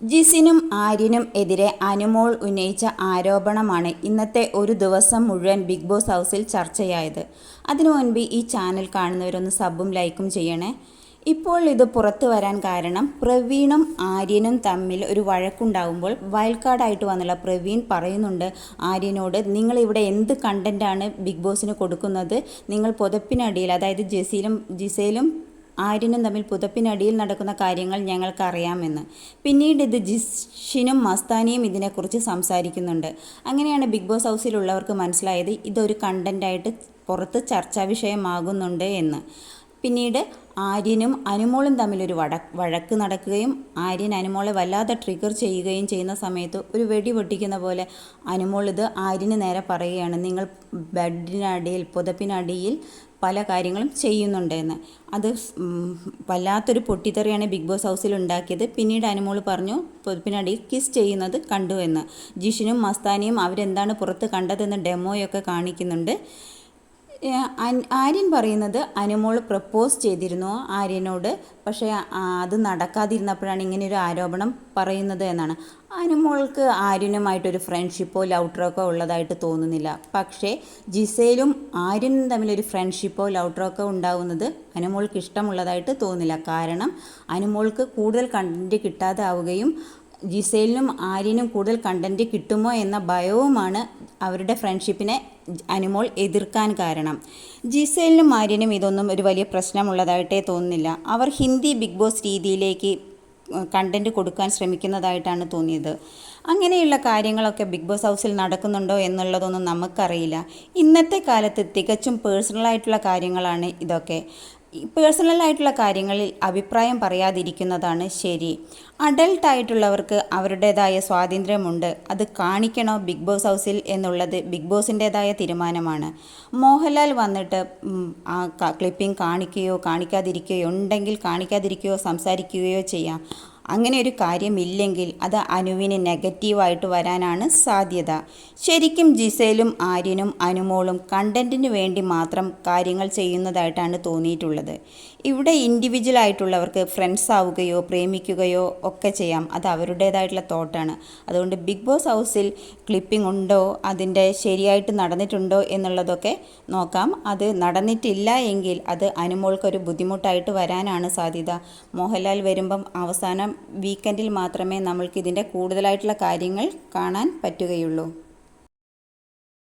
ജിസിനും ആര്യനും എതിരെ അനുമോൾ ഉന്നയിച്ച ആരോപണമാണ് ഇന്നത്തെ ഒരു ദിവസം മുഴുവൻ ബിഗ് ബോസ് ഹൗസിൽ ചർച്ചയായത്. അതിനു മുൻപ് ഈ ചാനൽ കാണുന്നവരൊന്ന് സബും ലൈക്കും ചെയ്യണേ. ഇപ്പോൾ ഇത് പുറത്തു വരാൻ കാരണം പ്രവീണും ആര്യനും തമ്മിൽ ഒരു വഴക്കുണ്ടാകുമ്പോൾ വയൽക്കാടായിട്ട് വന്നുള്ള പ്രവീൺ പറയുന്നുണ്ട് ആര്യനോട് നിങ്ങൾ ഇവിടെ എന്ത് കണ്ടന്റാണ് ബിഗ് ബോസിന് കൊടുക്കുന്നത്? നിങ്ങൾ പുതപ്പിനടിയിൽ അതായത് ജെസിയിലും ജിസയിലും ആര്യനും തമ്മിൽ പുതപ്പിനടിയിൽ നടക്കുന്ന കാര്യങ്ങൾ ഞങ്ങൾക്കറിയാമെന്ന്. പിന്നീട് ഇത് ജിഷിനും മസ്താനിയും ഇതിനെക്കുറിച്ച് സംസാരിക്കുന്നുണ്ട്. അങ്ങനെയാണ് ബിഗ് ബോസ് ഹൗസിലുള്ളവർക്ക് മനസ്സിലായത് ഇതൊരു കണ്ടന്റായിട്ട് പുറത്ത് ചർച്ചാ വിഷയമാകുന്നുണ്ട് എന്ന്. പിന്നീട് ആര്യനും അനുമോളും തമ്മിലൊരു വട വഴക്ക് നടക്കുകയും ആര്യൻ അനുമോളെ വല്ലാതെ ട്രിഗർ ചെയ്യുകയും ചെയ്യുന്ന സമയത്ത് ഒരു വെടി പൊട്ടിക്കുന്ന പോലെ അനുമോൾ ഇത് ആര്യന് നേരെ പറയുകയാണ് നിങ്ങൾ ബെഡിനടിയിൽ പുതപ്പിനടിയിൽ പല കാര്യങ്ങളും ചെയ്യുന്നുണ്ടെന്ന്. അത് വല്ലാത്തൊരു പൊട്ടിത്തെറിയാണ് ബിഗ് ബോസ് ഹൗസിൽ ഉണ്ടാക്കിയത്. പിന്നീട് അനുമോൾ പറഞ്ഞു പുതപ്പിനടിയിൽ കിസ് ചെയ്യുന്നത് കണ്ടു എന്ന്. ജിഷിനും മസ്താനിയും അവരെന്താണ് പുറത്ത് കണ്ടതെന്ന് ഡെമോയൊക്കെ കാണിക്കുന്നുണ്ട്. ആര്യൻ പറയുന്നത് അനുമോൾ പ്രപ്പോസ് ചെയ്തിരുന്നു ആര്യനോട്. പക്ഷേ അത് നടക്കാതിരുന്നപ്പോഴാണ് ഇങ്ങനെ ഒരു ആരോപണം പറയുന്നത് എന്നാണ്. അനുമോൾക്ക് ആര്യനുമായിട്ടൊരു ഫ്രണ്ട്ഷിപ്പോ ലൗട്ടറോ ഒക്കെ ഉള്ളതായിട്ട് തോന്നുന്നില്ല. പക്ഷേ ജിസയിലും ആര്യനും തമ്മിലൊരു ഫ്രണ്ട്ഷിപ്പോ ലൗട്ടറോ ഒക്കെ ഉണ്ടാവുന്നത് അനുമോൾക്ക് ഇഷ്ടമുള്ളതായിട്ട് തോന്നുന്നില്ല കാരണം അനുമോൾക്ക് കൂടുതൽ കണ്ടന്റ് കിട്ടാതെ ആവുകയും ജിസേലിനും ആര്യനും കൂടുതൽ കണ്ടന്റ് കിട്ടുമോ എന്ന ഭയവുമാണ് അവരുടെ ഫ്രണ്ട്ഷിപ്പിനെ അനുമോൾ എതിർക്കാൻ കാരണം. ജിസേലിനും ആര്യനും ഇതൊന്നും ഒരു വലിയ പ്രശ്നമുള്ളതായിട്ടേ തോന്നുന്നില്ല. അവർ ഹിന്ദി ബിഗ് ബോസ് രീതിയിലേക്ക് കണ്ടന്റ് കൊടുക്കാൻ ശ്രമിക്കുന്നതായിട്ടാണ് തോന്നിയത്. അങ്ങനെയുള്ള കാര്യങ്ങളൊക്കെ ബിഗ് ബോസ് ഹൗസിൽ നടക്കുന്നുണ്ടോ എന്നുള്ളതൊന്നും നമുക്കറിയില്ല. ഇന്നത്തെ കാലത്ത് തികച്ചും പേഴ്സണലായിട്ടുള്ള കാര്യങ്ങളാണ് ഇതൊക്കെ. പേഴ്സണൽ ആയിട്ടുള്ള കാര്യങ്ങളിൽ അഭിപ്രായം പറയാതിരിക്കുന്നതാണ് ശരി. അഡൽട്ട് ആയിട്ടുള്ളവർക്ക് അവരുടേതായ സ്വാതന്ത്ര്യമുണ്ട്. അത് കാണിക്കണോ ബിഗ് ബോസ് ഹൗസിൽ എന്നുള്ളത് ബിഗ് ബോസിന്റേതായ തീരുമാനമാണ്. മോഹൻലാൽ വന്നിട്ട് ആ ക്ലിപ്പിംഗ് കാണിക്കുകയോ കാണിക്കാതിരിക്കുകയോ ഉണ്ടെങ്കിൽ കാണിക്കാതിരിക്കുകയോ സംസാരിക്കുകയോ ചെയ്യാം. അങ്ങനെ ഒരു കാര്യമില്ലെങ്കിൽ അത് അനുവിന് നെഗറ്റീവായിട്ട് വരാനാണ് സാധ്യത. ശരിക്കും ജിസേലും ആര്യനും അനുമോളും കണ്ടന്റിന് വേണ്ടി മാത്രം കാര്യങ്ങൾ ചെയ്യുന്നതായിട്ടാണ് തോന്നിയിട്ടുള്ളത്. ഇവിടെ ഇൻഡിവിജ്വൽ ആയിട്ടുള്ളവർക്ക് ഫ്രണ്ട്സ് ആവുകയോ പ്രേമിക്കുകയോ ഒക്കെ ചെയ്യാം. അത് അവരുടേതായിട്ടുള്ള തോട്ടാണ്. അതുകൊണ്ട് ബിഗ് ബോസ് ഹൗസിൽ ക്ലിപ്പിംഗ് ഉണ്ടോ? അതിന്റെ ശരിയായിട്ട് നടന്നിട്ടുണ്ടോ എന്നുള്ളതൊക്കെ നോക്കാം. അത് നടന്നിട്ടില്ല എങ്കിൽ അത് അനുമോൾക്കൊരു ബുദ്ധിമുട്ടായിട്ട് വരാനാണ് സാധ്യത. മോഹൻലാൽ വരുമ്പം അവസാനം വീക്കെൻഡിൽ മാത്രമേ നമ്മൾക്ക് ഇതിന്റെ കൂടുതലായിട്ടുള്ള കാര്യങ്ങൾ കാണാൻ പറ്റുകയുള്ളൂ.